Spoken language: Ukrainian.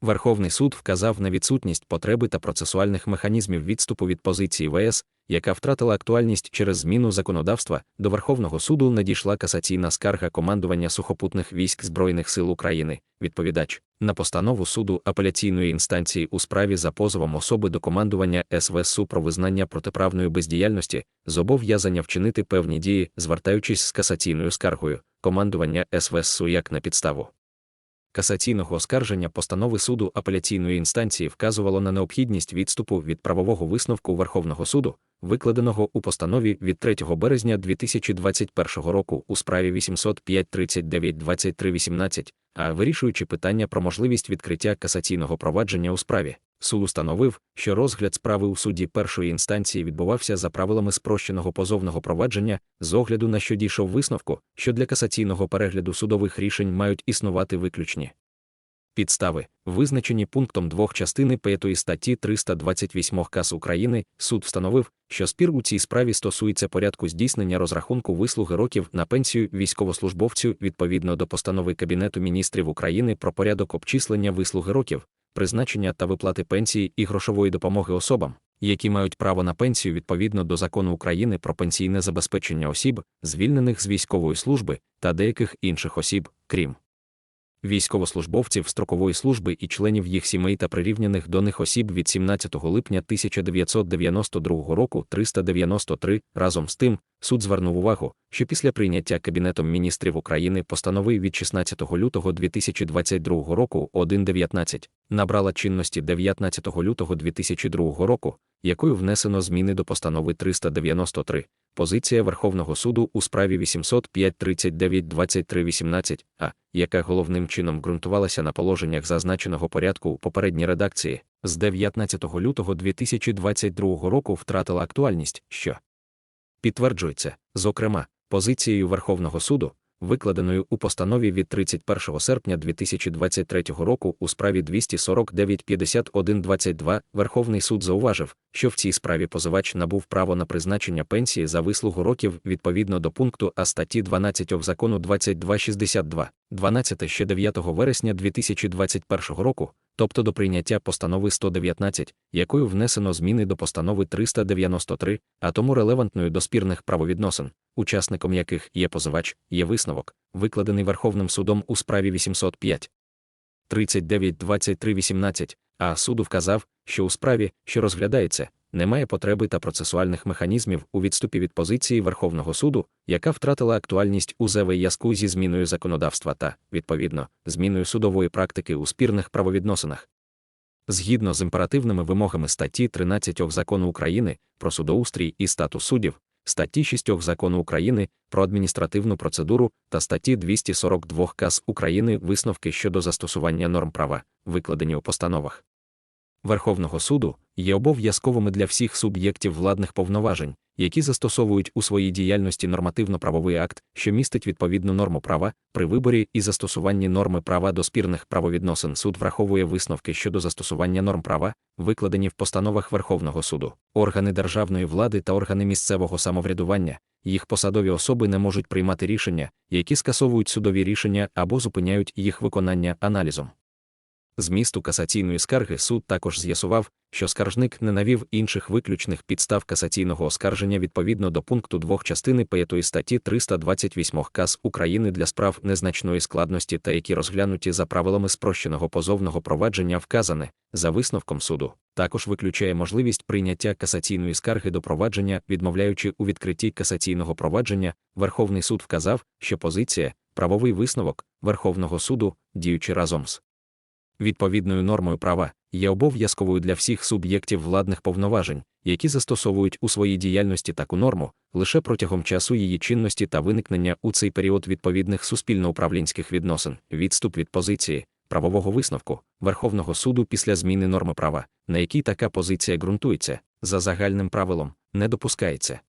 Верховний суд вказав на відсутність потреби та процесуальних механізмів відступу від позиції ВС, яка втратила актуальність через зміну законодавства. До Верховного суду надійшла касаційна скарга командування сухопутних військ Збройних сил України, відповідач. На постанову суду апеляційної інстанції у справі за позовом особи до командування СВСУ про визнання протиправної бездіяльності, зобов'язання вчинити певні дії, звертаючись з касаційною скаргою, командування СВСУ як на підставу касаційного оскарження постанови суду апеляційної інстанції вказувало на необхідність відступу від правового висновку Верховного суду, викладеного у постанові від 3 березня 2021 року у справі 805 39 23 18, а вирішуючи питання про можливість відкриття касаційного провадження у справі. Суд установив, що розгляд справи у суді першої інстанції відбувався за правилами спрощеного позовного провадження з огляду на що дійшов висновку, що для касаційного перегляду судових рішень мають існувати виключні підстави, визначені пунктом 2 частини 5 статті 328 КАС України, суд встановив, що спір у цій справі стосується порядку здійснення розрахунку вислуги років на пенсію військовослужбовцю відповідно до постанови Кабінету міністрів України про порядок обчислення вислуги років, призначення та виплати пенсії і грошової допомоги особам, які мають право на пенсію відповідно до закону України про пенсійне забезпечення осіб, звільнених з військової служби та деяких інших осіб, крім військовослужбовців строкової служби і членів їх сімей та прирівняних до них осіб від 17 липня 1992 року 393. Разом з тим, суд звернув увагу, що після прийняття Кабінетом міністрів України постанови від 16 лютого 2022 року 1.19 набрала чинності 19 лютого 2002 року, якою внесено зміни до постанови 393, позиція Верховного суду у справі 805 39 23 18 а яка головним чином ґрунтувалася на положеннях зазначеного порядку у попередній редакції, з 19 лютого 2022 року втратила актуальність, що підтверджується, зокрема, позицією Верховного суду, викладеною у постанові від 31 серпня 2023 року у справі 249 51 22 Верховний суд зауважив, що в цій справі позивач набув право на призначення пенсії за вислугу років відповідно до пункту А статті 12 закону 2262, 12 ще 9 вересня 2021 року, тобто до прийняття постанови 119, якою внесено зміни до постанови 393, а тому релевантною до спірних правовідносин, учасником яких є позивач, є висновок, викладений Верховним судом у справі 805. 39 23 18, а суду вказав, що у справі, що розглядається, немає потреби та процесуальних механізмів у відступі від позиції Верховного суду, яка втратила актуальність у зв'язку зі зміною законодавства та, відповідно, зміною судової практики у спірних правовідносинах. Згідно з імперативними вимогами статті 13 закону України про судоустрій і статус суддів, статті 6 закону України про адміністративну процедуру та статті 242 КАС України висновки щодо застосування норм права, викладені у постановах. Верховного суду, є обов'язковими для всіх суб'єктів владних повноважень, які застосовують у своїй діяльності нормативно-правовий акт, що містить відповідну норму права, при виборі і застосуванні норми права до спірних правовідносин суд враховує висновки щодо застосування норм права, викладені в постановах Верховного суду, органи державної влади та органи місцевого самоврядування. Їх посадові особи не можуть приймати рішення, які скасовують судові рішення або зупиняють їх виконання аналізом. Змісту касаційної скарги суд також з'ясував, що скаржник не навів інших виключних підстав касаційного оскарження відповідно до пункту 2 частини 5 статті 328 КАС України для справ незначної складності та які розглянуті за правилами спрощеного позовного провадження вказане, за висновком суду, також виключає можливість прийняття касаційної скарги до провадження, відмовляючи у відкритті касаційного провадження, Верховний суд вказав, що позиція, правовий висновок Верховного суду, діючи разом з відповідною нормою права, є обов'язковою для всіх суб'єктів владних повноважень, які застосовують у своїй діяльності таку норму лише протягом часу її чинності та виникнення у цей період відповідних суспільно-управлінських відносин, відступ від позиції, правового висновку Верховного суду після зміни норми права, на якій така позиція ґрунтується, за загальним правилом, не допускається.